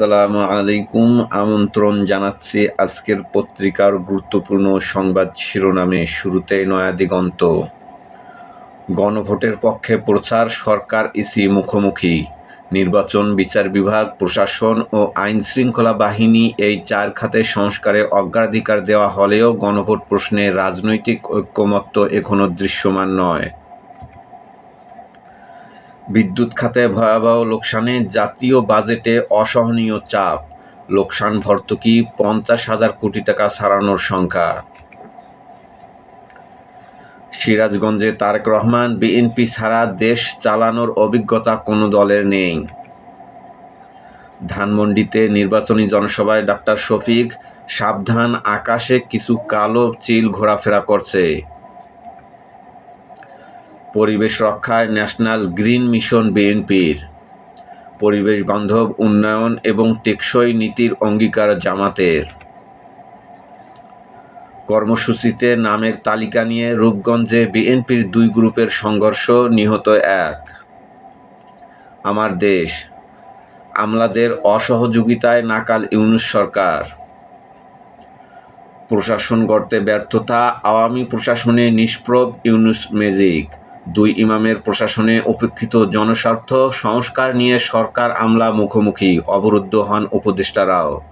আসসালামু আলাইকুম। আমন্ত্রণ জানাচ্ছি আজকের পত্রিকার গুরুত্বপূর্ণ সংবাদ শিরোনামে শুরুতেই নয়া দিগন্ত। গণভোটের পক্ষে প্রচার, সরকার ইসি মুখোমুখি। নির্বাচন, বিচার বিভাগ, প্রশাসন ও আইন শৃঙ্খলা বাহিনী এই চার খাতে সংস্কারে অগ্রাধিকার দেওয়া হলেও গণভোট প্রশ্নে রাজনৈতিক ঐক্যমত্য এখনও দৃশ্যমান নয়। বিদ্যুৎ খাতে ভয়াবহ লোকসানে জাতীয় বাজেটে অসহনীয় চাপ। লোকসান ভর্তুকি পঞ্চাশ হাজার কোটি টাকা ছাড়ানোর সংখ্যা। সিরাজগঞ্জে তারেক রহমান বিএনপি ছাড়া দেশ চালানোর অভিজ্ঞতা কোনো দলের নেই। ধানমন্ডিতে নির্বাচনী জনসভায় ডাক্তার শফিক, সাবধান আকাশে কিছু কালো চিল ঘোরাফেরা করছে। পরিবেশ রক্ষায় ন্যাশনাল গ্রিন মিশন বিএনপির। পরিবেশ বান্ধব উন্নয়ন এবং টেকসই নীতির অঙ্গীকার জামাতের। কর্মসূচিতে নামের তালিকা নিয়ে রূপগঞ্জে বিএনপির দুই গ্রুপের সংঘর্ষ নিহত এক। আমার দেশ, আমলাদের অসহযোগিতায় নাকাল ইউনুস সরকার। প্রশাসন গড়তে ব্যর্থতা, আওয়ামী প্রশাসনে নিষ্প্রভ ইউনুস ম্যাজিক দুই ইমামের প্রশাসনে উপেক্ষিত জনস্বার্থ সংস্কার নিয়ে সরকার আমলা মুখোমুখি অবরুদ্ধ হন উপদেষ্টারাও।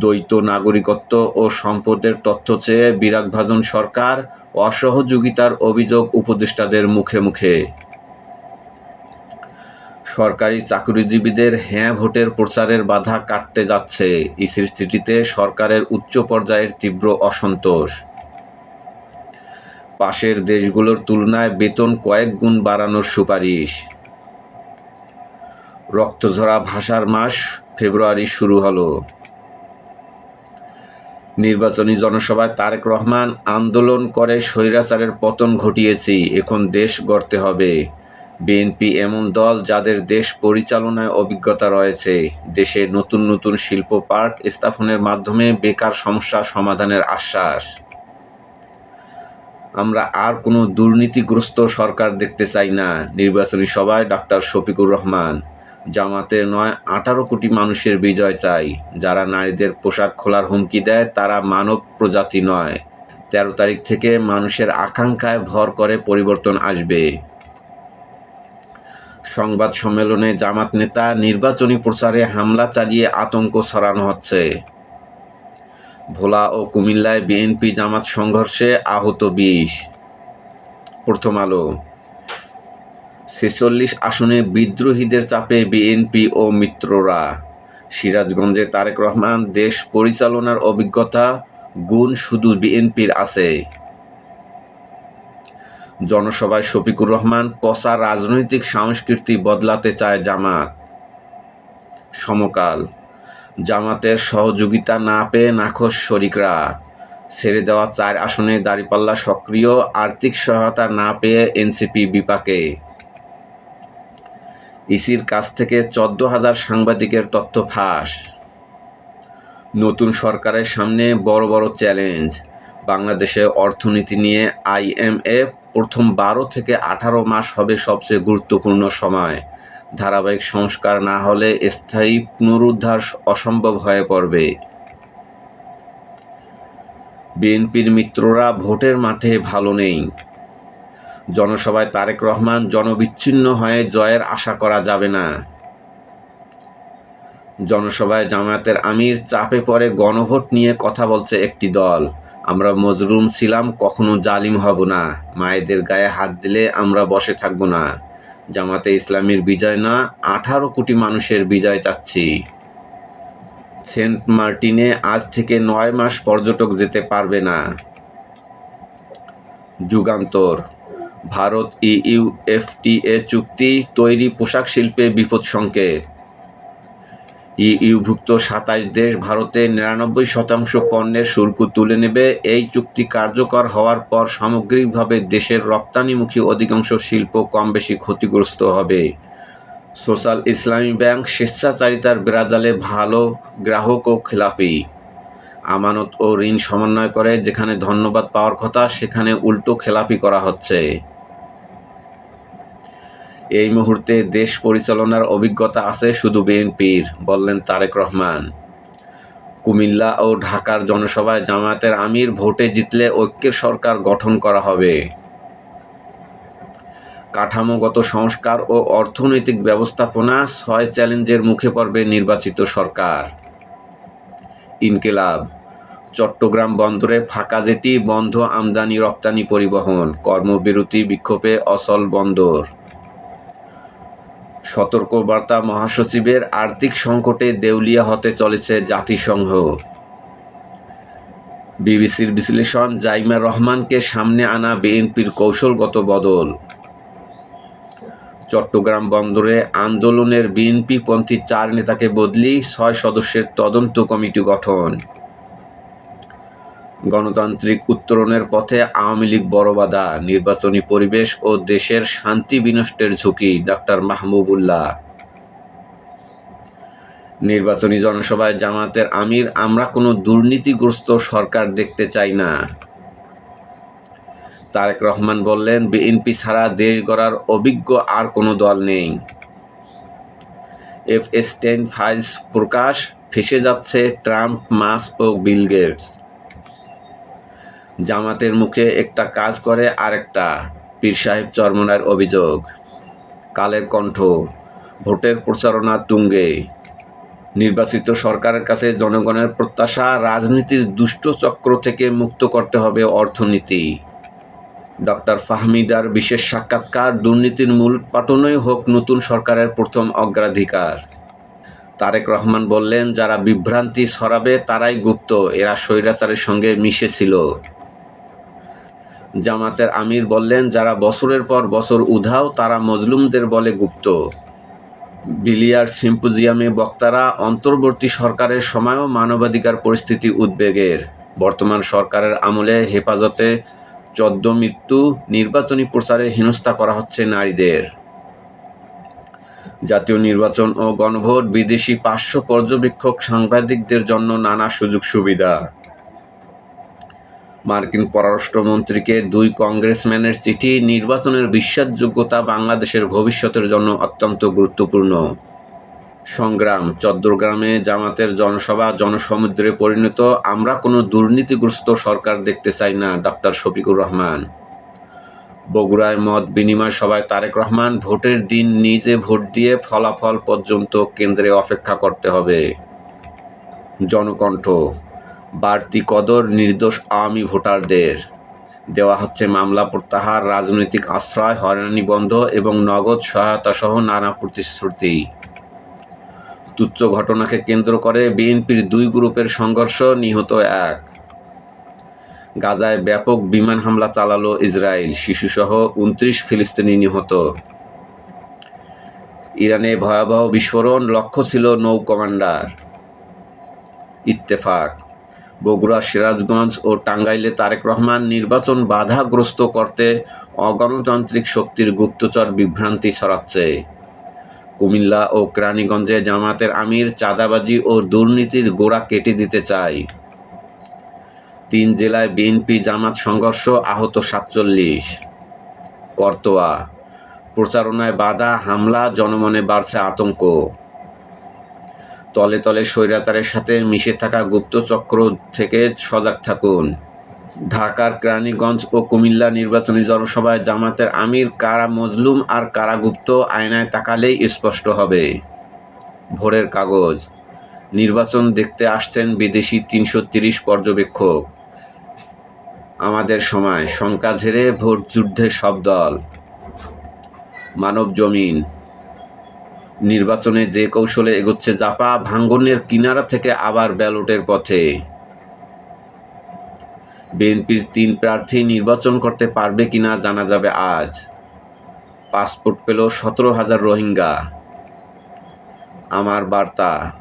দ্বৈত নাগরিকত্ব ও সম্পদের তথ্য চেয়ে বিরাগভাজন সরকার অসহযোগিতার অভিযোগ উপদেষ্টাদের মুখে মুখে। সরকারি চাকরিজীবীদের হ্যাঁ ভোটের প্রচারের বাধা কাটতে যাচ্ছে। ইসির চিঠিতে সরকারের উচ্চ পর্যায়ের তীব্র অসন্তোষ। পাশের দেশগুলোর তুলনায় বেতন কয়েক গুণ বাড়ানোর সুপারিশ। রক্তঝরা ভাষার মাস ফেব্রুয়ারি শুরু হলো। নির্বাচনী জনসভায় তারেক রহমান, আন্দোলন করে স্বৈরাচারের পতন ঘটিয়েছি, এখন দেশ গড়তে হবে। বিএনপি এমন দল যাদের দেশ পরিচালনায় অভিজ্ঞতা রয়েছে। দেশে নতুন নতুন শিল্প পার্ক স্থাপনের মাধ্যমে বেকার সমস্যা সমাধানের আশ্বাস। আমরা আর কোনো দুর্নীতিগ্রস্ত সরকার দেখতে চাই না। নির্বাচনী সভায় ডাক্তার শফিকুর রহমান। জামাতের নয়, আঠারো কোটি মানুষের বিজয় চাই। যারা নারীদের পোশাক খোলার হুমকি দেয়, তারা মানব প্রজাতি নয়। তেরো তারিখ থেকে মানুষের আকাঙ্ক্ষায় ভর করে পরিবর্তন আসবে। সংবাদ সম্মেলনে জামাত নেতা নির্বাচনী প্রচারে হামলা চালিয়ে আতঙ্ক ছড়ানো হচ্ছে। ভোলা ও কুমিল্লায় বিএনপি জামাত সংঘর্ষে আহত বিশ। প্রথম আলো। ছেচল্লিশ আসনে বিদ্রোহীদের চাপে বিএনপি ও মিত্ররা। সিরাজগঞ্জে তারেক রহমান দেশ পরিচালনার অভিজ্ঞতা, গুণ শুধু বিএনপির আছে। জনসভায় শফিকুর রহমান পচা রাজনৈতিক সংস্কৃতি বদলাতে চায় জামাত। সমকাল। জামাতের সহযোগিতা না পেয়ে নাখোশ শরিকরা। ছেড়ে দেওয়া চার আসনে দাঁড়িপাল্লা সক্রিয়, আর্থিক সহায়তা না পেয়ে এনসিপি বিপাকে। ইসির কাছ থেকে চোদ্দ হাজার সাংবাদিকের তথ্য ফাঁস। নতুন সরকারের সামনে বড় বড় চ্যালেঞ্জ। বাংলাদেশে অর্থনীতি নিয়ে আইএমএফ প্রথম বারো থেকে আঠারো মাস হবে সবচেয়ে গুরুত্বপূর্ণ সময়। ধারাবাহিক সংস্কার না হলে স্থায়ী পুনরুদ্ধার অসম্ভব হয়ে পড়বে। বিএনপির মিত্ররা ভোটের মাঠে ভালো নেই। জনসভায় তারেক রহমান জনবিচ্ছিন্ন হয়ে জয়ের আশা করা যাবে না। জনসভায় জামায়াতের আমির চাপে পড়ে গণভোট নিয়ে কথা বলছে একটি দল। আমরা মজরুম ছিলাম, কখনো জালিম হব না। মায়েদের গায়ে হাত দিলে আমরা বসে থাকব না। জামাতে ইসলামীর বিজয় না, আঠারো কোটি মানুষের বিজয় চাচ্ছি। সেন্ট মার্টিনে আজ থেকে নয় মাস পর্যটক যেতে পারবে না। যুগান্তর। ভারত ইউএফটিএ চুক্তি তৈরি পোশাক শিল্পে বিপদ সংকেত। ইইউভুক্ত সাতাশ দেশ ভারতে নিরানব্বই শতাংশ পণ্যের শুল্ক তুলে নেবে। এই চুক্তি কার্যকর হওয়ার পর সামগ্রিকভাবে দেশের রপ্তানিমুখী অধিকাংশ শিল্প কম বেশি ক্ষতিগ্রস্ত হবে। সোশ্যাল ইসলামী ব্যাংক স্বেচ্ছাচারিতার বিরাজালে ভালো গ্রাহক ও খেলাপি। আমানত ও ঋণ সমন্বয় করে যেখানে ধন্যবাদ পাওয়ার কথা, সেখানে উল্টো খেলাপি করা হচ্ছে। এই মুহূর্তে দেশ পরিচালনার অভিজ্ঞতা আছে শুধু বিএনপির, বললেন তারেক রহমান। কুমিল্লা ও ঢাকার জনসভায় জামায়াতের আমির ভোটে জিতলে ঐক্যের সরকার গঠন করা হবে। কাঠামোগত সংস্কার ও অর্থনৈতিক ব্যবস্থাপনা ছয় চ্যালেঞ্জের মুখে পড়বে নির্বাচিত সরকার। ইনকিলাব, চট্টগ্রাম বন্দরে ফাঁকা জেটি বন্ধ আমদানি রপ্তানি পরিবহন, কর্মবিরতি বিক্ষোভে অসল বন্দর। সতর্কবার্তা মহাসচিবের আর্থিক সংকটে দেউলিয়া হতে চলেছে জাতিসংঘ। বিবিসির বিশ্লেষণ, জাইমা রহমানকে সামনে আনা বিএনপির কৌশলগত বদল। চট্টগ্রাম বন্দরে আন্দোলনের বিএনপি পন্থী চার নেতাকে বদলি, ছয় সদস্যের তদন্ত কমিটি গঠন। গণতান্ত্রিক উত্তরণের পথে আওয়ামী লীগ বড় বাধা, নির্বাচনী পরিবেশ ও দেশের শান্তি বিনষ্টের ঝুঁকি, ডাক্তার মাহবুবুল্লাহ। নির্বাচনী জনসভায় জামাতের আমির, আমরা কোনো দুর্নীতিগ্রস্ত সরকার দেখতে চাই না। তারেক রহমান বললেন, বিএনপি ছাড়া দেশ গড়ার অভিজ্ঞ আর কোনো দল নেই। এফ এস টেন ফাইলস প্রকাশ, ফেসে যাচ্ছে ট্রাম্প মাস ও বিল গেটস। জামাতের মুখে একটা কাজ করে আরেকটা। পীর সাহেব চরমনার অভিযোগ। কালের কণ্ঠ, ভোটের প্রচারণা তুঙ্গে। নির্বাচিত সরকারের কাছে জনগণের প্রত্যাশা, রাজনীতির দুষ্ট চক্র থেকে মুক্ত করতে হবে অর্থনীতি। ডক্টর ফাহমিদার বিশেষ সাক্ষাৎকার, দুর্নীতির মূল পাটনই হোক নতুন সরকারের প্রথম অগ্রাধিকার। তারেক রহমান বললেন, যারা বিভ্রান্তি ছড়াবে তারাই গুপ্ত, এরা স্বৈরাচারের সঙ্গে মিশেছিল। জামাতের আমির বললেন, যারা বছরের পর বছর উধাও, তারা মজলুমদের বলে গুপ্ত। বিলিয়ার সিম্পোজিয়ামে বক্তারা, অন্তর্বর্তী সরকারের সময়ও মানবাধিকার পরিস্থিতি উদ্বেগের। বর্তমান সরকারের আমলে হেফাজতে চোদ্দ মৃত্যু, নির্বাচনী প্রচারে হেনস্থা করা হচ্ছে নারীদের। জাতীয় নির্বাচন ও গণভোট, বিদেশি পার্শ্ব পর্যবেক্ষক সাংবাদিকদের জন্য নানা সুযোগ সুবিধা মার্কিন পররাষ্ট্রমন্ত্রীকে দুই কংগ্রেসম্যানের চিঠি নির্বাচনের বিশ্বাসযোগ্যতা বাংলাদেশের ভবিষ্যতের জন্য অত্যন্ত গুরুত্বপূর্ণ। সংগ্রাম, চট্টগ্রামে জামাতের জনসভা জনসমুদ্রে পরিণত, আমরা কোনো দুর্নীতিগ্রস্ত সরকার দেখতে চাই না ডক্টর শফিকুর রহমান। বগুড়ায় মত বিনিময় সভায় তারেক রহমান, ভোটের দিন নিজে ভোট দিয়ে ফলাফল পর্যন্ত কেন্দ্রে অপেক্ষা করতে হবে। জনকণ্ঠ বাড়তি কদর নির্দোষ আওয়ামী ভোটারদের। দেওয়া হচ্ছে মামলা, প্রত্যাহার, রাজনৈতিক আশ্রয়, হয়রানি বন্ধ এবং নগদ সহায়তা সহ নানা প্রতিশ্রুতি। তুচ্ছ ঘটনাকে কেন্দ্র করে বিএনপির দুই গ্রুপের সংঘর্ষ নিহত এক। গাজায় ব্যাপক বিমান হামলা চালালো ইসরায়েল, শিশুসহ উনত্রিশ ফিলিস্তিনি নিহত। ইরানে ভয়াবহ বিস্ফোরণ, লক্ষ্য ছিল নৌ কমান্ডার। ইত্তেফাক বগুড়া সিরাজগঞ্জ ও টাঙ্গাইলে তারেক রহমান নির্বাচন বাধাগ্রস্ত করতে অগণতান্ত্রিক শক্তির গুপ্তচর বিভ্রান্তি ছড়াচ্ছে। কুমিল্লা ও কেরানীগঞ্জে জামাতের আমির চাঁদাবাজি ও দুর্নীতির গোড়া কেটে দিতে চায়। তিন জেলায় বিএনপি জামাত সংঘর্ষ আহত সাতচল্লিশ। করতোয়া। প্রচারণায় বাধা, হামলা, জনমনে বাড়ছে আতঙ্ক। তলে তলে স্বৈরাচারের সাথে মিশে থাকা গুপ্তচক্র থেকে সজাগ থাকুন। ঢাকার কেরানীগঞ্জ ও কুমিল্লা নির্বাচনী জনসভায় জামাতের আমির কারা মজলুম আর কারা গুপ্ত আয়নায় তাকালেই স্পষ্ট হবে। ভোরের কাগজ। নির্বাচন দেখতে আসছেন বিদেশি তিনশো তিরিশ পর্যবেক্ষক। আমাদের সময়। শঙ্কা ঝেড়ে ভোট যুদ্ধে সব দল। মানব জমিন। নির্বাচনে যে কৌশলে এগোচ্ছে জাপা, ভাঙ্গনের কিনারা থেকে আবার ব্যালটের পথে। বিএনপির তিন প্রার্থী নির্বাচন করতে পারবে কিনা জানা যাবে আজ। পাসপোর্ট পেল সতেরো হাজার রোহিঙ্গা। আমার বার্তা,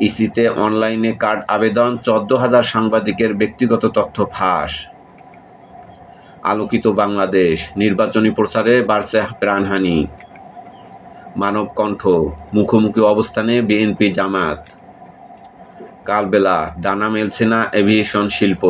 ইসিতে অনলাইনে কার্ড আবেদন, চোদ্দ হাজার সাংবাদিকের ব্যক্তিগত তথ্য ফাঁস। আলোকিত বাংলাদেশ, নির্বাচনী প্রচারে বাড়ছে প্রাণহানি। মানব কণ্ঠ মুখোমুখি অবস্থানে বিএনপি জামাত। কালবেলা ডানা মেলছে না এভিয়েশন শিল্প।